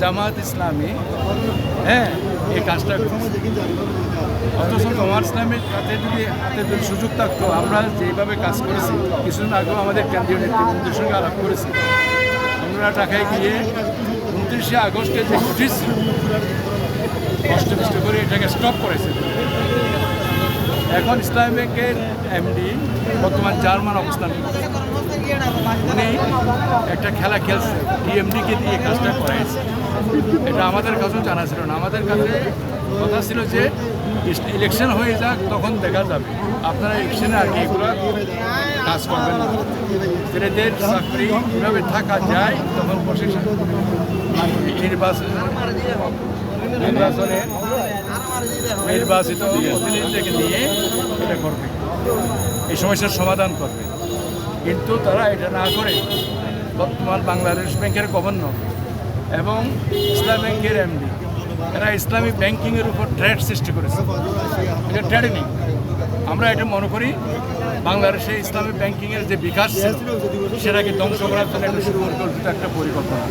জামাত ইসলামী হ্যাঁ এই কাজটা অথচ জামাত ইসলামের হাতে যদি হাতে যদি সুযোগ থাকতো, আমরা যেভাবে কাজ করেছি, কিছুদিন আগেও আমাদের কেন্দ্রীয় নেতৃবৃন্দের সঙ্গে আলাপ করেছি। আমরা টাকায় গিয়ে উনত্রিশে আগস্টে যে নোটিশ কষ্ট করে এটাকে স্টপ করেছে। এখন ইসলাম ব্যাংকের এমডি বর্তমান জার্মান অবস্থান। উনি একটা খেলা খেলছে ডিএমডিকে দিয়ে কাজটা করাইছে। এটা আমাদের কাছেও জানা ছিল না। আমাদের কাছে কথা ছিল যে ইলেকশন হয়ে যাক, তখন দেখা যাবে। আপনারা ইলেকশনে আর কি এগুলো কাজ করবেন না। ছেলেদের চাকরি কীভাবে থাকা যায়, তখন প্রশিক্ষণ নির্বাচন নির্বাচনে নির্বাচিত প্রতিনিধিদেরকে নিয়ে এটা করবে। এই সমস্যার সমাধান করবে। কিন্তু তারা এটা না করে বর্তমান বাংলাদেশ ব্যাংকের গভর্নর এবং ইসলাম ব্যাংকের এমডি। এরা ইসলামিক ব্যাংকিংয়ের উপর ট্রেড সৃষ্টি করেছে। এটা ট্রেডিং আমরা এটা মনে করি বাংলাদেশে ইসলামিক ব্যাংকিংয়ের যে বিকাশ সেটাকে ধ্বংস করার জন্য একটা সুপরিকল্পিত একটা পরিকল্পনা।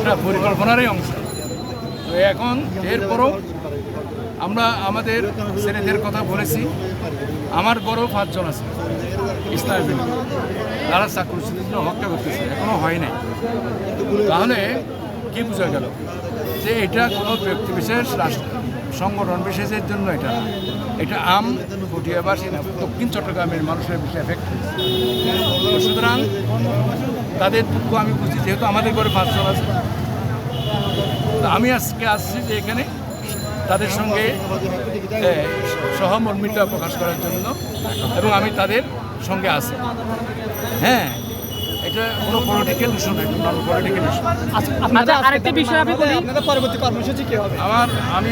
এটা পরিকল্পনারই অংশ। তো এখন এরপরও আমরা আমাদের ছেলেদের কথা বলেছি। আমার বড় পাঁচজন আছে। ইসলামী তারা চাকরির জন্য হত্যা করতেছে। এখনও হয় নাই। তাহলে কি বোঝা গেল? যে এটা কোনো ব্যক্তি বিশেষ, রাষ্ট্র, সংগঠন বিশেষের জন্য এটা এটা আম পটিয়াবাসী না, দক্ষিণ চট্টগ্রামের মানুষের বেশি এফেক্ট সুতরাং তাদের দুঃখ আমি বুঝি যেহেতু আমাদের ঘরে পাঁচজন আছে। আমি আজকে আসছি যে এখানে তাদের সঙ্গে সহমর্মিতা প্রকাশ করার জন্য এবং আমি তাদের সঙ্গে আছি। হ্যাঁ এটা কোনো পলিটিক্যাল ইস্যু নয় নন পলিটিক্যাল ইস্যু আচ্ছা আরেকটা বিষয় আমি বলি। আপনাদের পরবর্তী কর্মসূচি কি হবে? আমার আমি